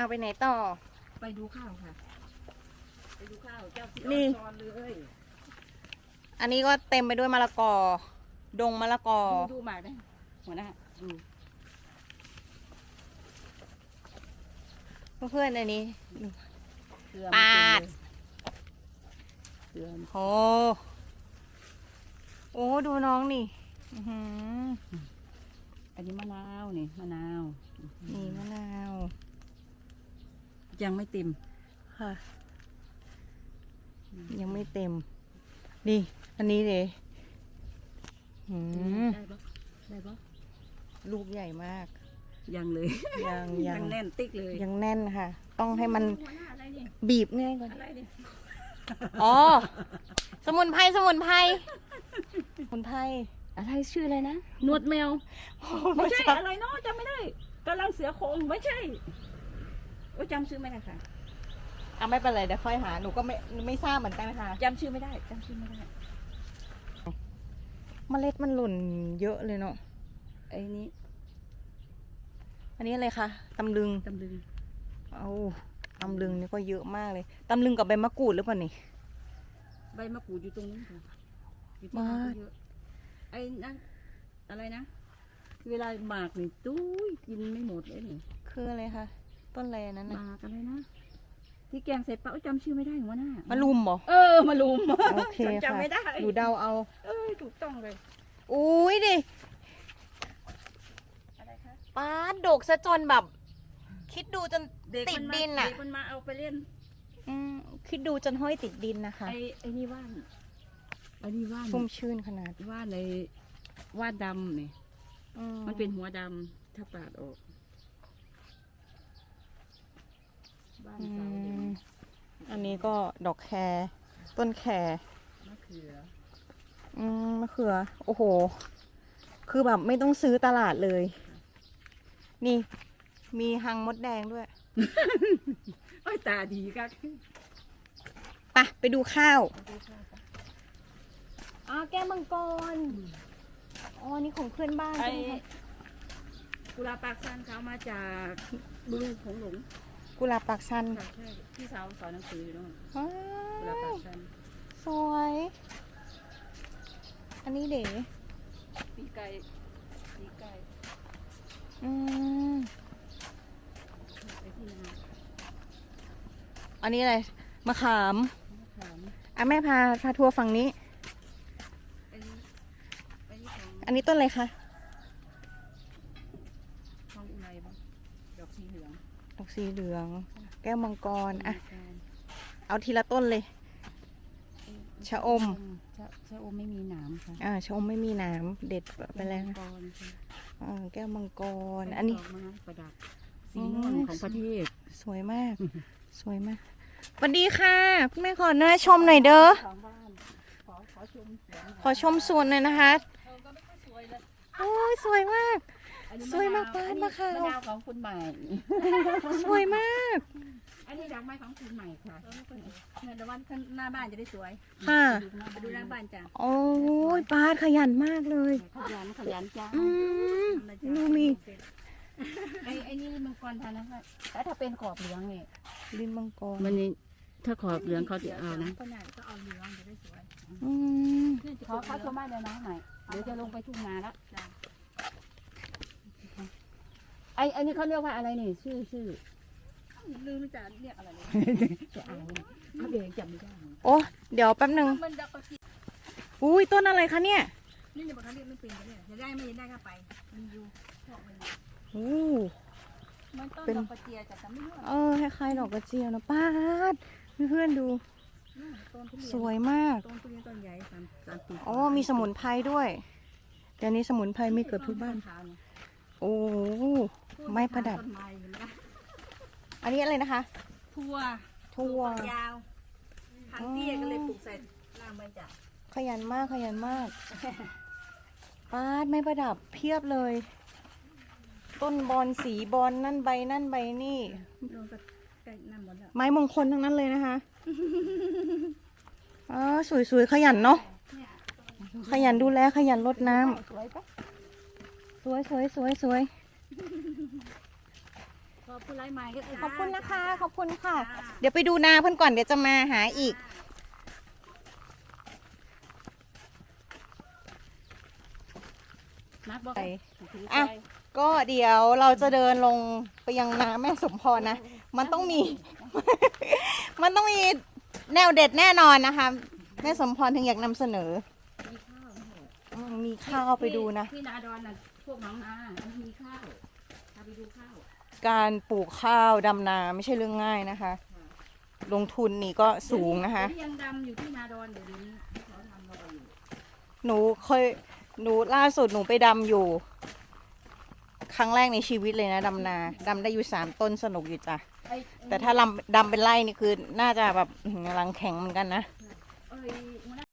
เอาไปไหนต่อ ไปดูข้าวค่ะ ไปดูข้าวเจ้าที่นี่อ่อนๆเลยอันนี้ก็เต็มไปด้วยมะละกอ ดงมะละกอ ดูดูหมากได้หัวหน้าดูเพื่อนๆอันนี้ เกลือปาด เกลือโอ้โอ้ดูน้องนี่อื้อหืออันนี้มะนาวนี่มะนาวนี่มะนาว ยังไม่เต็มค่ะ ยังไม่เต็ม นี่ อันนี้เลยหืมได้ปะได้ปะลูกใหญ่มาก ยังเลย ยังยัยังงแน่นติ๊กเลย ยังแน่นค่ะ ต้องให้มันหัวหน้าอะไรนี่บีบง่ายกว่าอะไรนี่อ๋อ สมุนไพรสมุนไพรสมุนไพรอะไรชื่ออะไรนะหนวดแมว ไม่ใช่อะไรเนาะจำไม่ได้กำลังเสือโครงไม่ใช่ โอ้ยจำชื่อไม่ได้ค่ะอะไม่เป็นไรเดี๋ยวค่อยหาหนูก็ไม่ไม่ทราบเหมือนกันค่ะจำชื่อไม่ได้จำชื่อไม่ได้ เมล็ดมันหล่นเยอะเลยเนาะไอ้นี้อันนี้อะไรคะตำลึงตำลึงเอาตำลึงนี่ก็เยอะมากเลยตำลึงกับใบมะกรูดหรือเปล่านี่ ใบมะกรูดอยู่ตรงนี้ค่ะอยู่ตรงบ้านั้นก็เยอะไอ้นั่นอะไรนะ เวลาหมากนี่ตุ้ยกินไม่หมดเลยนี่ คืออะไรคะ ต้นอะไรอันนั้นหน่ะ มากอะไรนะ ที่แกงใส่ปลาโอ้ยจำชื่อไม่ได้หัวหน้ามมะลุมเหรอ เออมาลุมโอเคฉันค่ะจำไม่ได้หนูเดาเอา เออถูกต้องเลยอุ้ยดิอะไรคะป้าดดกซะจนแบบ คิดดูจนเด็กติดมัมาดินน่ะ เด็กมันมาเอาไปเล่นอืมคิดดูจนห้อยติดดินนะคะ ไอ้ไอ้นี่ว่านไอ้นี่ว่านชุ่มชื่นขนาดว่านในว่านดำนี่อืมันเป็นหัวดำถ้าปาดออก บ้านอืเสาเด็กมอันนี้ก็ดอกแครต้นแครมะเขืออืมมะเขือ โอ้โห คือแบบไม่ต้องซื้อตลาดเลย นี่ มีหังมดแดงด้วยโอ้ยตาดีกักไปะไปดูข้าวอ่าแก้วมังกรอ๋อนี่ของเพื่อนบ้านไอ้ใช่ไหมคะกุหลาบปากซันเขามาจากบลูของหลง กุหลาบปากซันค่ะใช่พี่สาวสอนหนังสืออยู่นู่นว้ากุหลาบปาวกซันสวย อันนี้เด๋ปีไก่ปีไก่อืมไปที่นาอันนี้อะไรมะขามมะขามอะแม่พาพาทัวร์ฝั่งนี้ไอ้นี่ไอ้นี่ของอันนี้ต้นอะไรคะ ของอุไรบ้างดอกสีเหลือง ดอกสีเหลือง แก้วมังกรอะใช่เอาทีละต้นเลย ชะอม ชะชะอมไม่มีหนามค่ะอ่าชมไม่มีหน้ำเด็ดไปแล้วนะกรค่ะอ่าแก้วมังกรเป็อันนี้ดกไม้ประดับสีม่วงของประเทศ สวยมาก สวยมากสวัสดีค่ะคุณแม่ขอหน้าชมหน่อยเด้อของบ้านขอขอชมสวนขอชมสวนหน่อยนะคะเออก็ไม่ค่อยสวยเลยโอ้ยสวยมาก อันนี้สวยมากะนบ้านอัมะขาม มะนาวของคุณใหม่ สวยมาก อันนี้ดอกไม้ของคุณใหม่ค่ะเนี่ยแต่ว่าข้างหน้าบ้านจะได้สวย ค่ะ ไปดูหน้าบ้านจ้ะโอ้ยป้าดขยันมากเลย ขยันขยันจ้าอืมดูมีไอ้ไอ้นี่มังกรทานนะคะแล้วถ้าเป็นขอบเหลืองเนี่ยลิ้นมังกรมันนี่ถ้าขอบเหลืองเขาจะเอานะก็ใหญ่ก็เอาเหลืองจะได้สวยอืมเขาเขาชมบ้านเดี๋ยวนะหน่อยเดี๋ยวจะลงไปทุ่งนาแล้วไอ้ไอ้นี่เขาเรียกว่าอะไรนี่ ชื่อชื่อลืมจะเรียกอะไรเลยจะอ่านเนี่ยเขาเองจำไม่ได้โอ้เดี๋ยวแป๊บหนึ่งมันดอกกระเจียวอุ้ยต้นอะไรคะเนี่ยนี่จะบอกเขาเรียกไม่เป็นเนี่ยจะได้ไม่ได้ก็ไปมีอยู่เพราะมันอยู่อู้ มันต้นเป็นดอกกระเจียวแต่จำไม่รู้เออคล้ายๆดอกกระเจียวนะป้าดเพื่อนๆดู ต้นทุเรียนสวยมาก ต้นทุเรียนต้นใหญ่สามสามปีอ๋อมีสมุนไพรด้วย เดี๋ยวนี้สมุนไพรมีเกือบทุกบ้านขวเนี่ย โอ้ไม่ประดับ ต้นไม้เห็นไหมอันนี้อะไรนะคะ ทั่วทั่ว ยาวทางเตี้ยก็เลยปลูกใส่ล่างใบจ่าขยันมากขยันมากป้าดไม่ประดับเพียบเลย ต้นบอลสีบอลนั่นใบนั่นใบนี่ โดนก็ใกล้น้ำหมดแล้วไม้มงคลทั้งนั้นเลยนะคะอ๋อสวยๆขยันเนาะ ขยันดูแลขยันรดน้ำ สวยปะ สวยสวยสวยสวยคขอบคุณไลน์ใหม่ขอบคุณนะคะ ขอบคุณค่ะ เดี๋ยวไปดูนาเพื่อนก่อนเดี๋ยวจะมาหาอีก นัดบอกไปถืออะไปก็เดี๋ยวเราจะเดินลงไปยังนาแม่สมพรนะ มันต้องมี มันต้องมีแนวเด็ดแน่นอนนะคะ แม่สมพรถึงอยากนำเสนอ มีข้าวไหมอืมมีข้าวไปดูนะที่นาดอนน่ะ พวกน้องนามันมีข้าวพาไปดูข้าวการปลูกข้าวดำนาไม่ใช่เรื่องง่ายนะคะ ลงทุนนี่ก็สูงนะคะ เดี๋ยวยังดำอยู่ที่นาดอนเดี๋ยวนี้เขาทำรออยู่หนูเคยหนูล่าสุดหนูไปดำอยู่ ครั้งแรกในชีวิตเลยนะดำนาดำได้อยู่สามต้นสนุกอยู่จ้ะ ไอ้แต่ถ้าลำดำเป็นไร่นี่คือน่าจะแบบอื้อหือกำลังแข็งเหมือนกันนะ เอ้ยหัวหน้า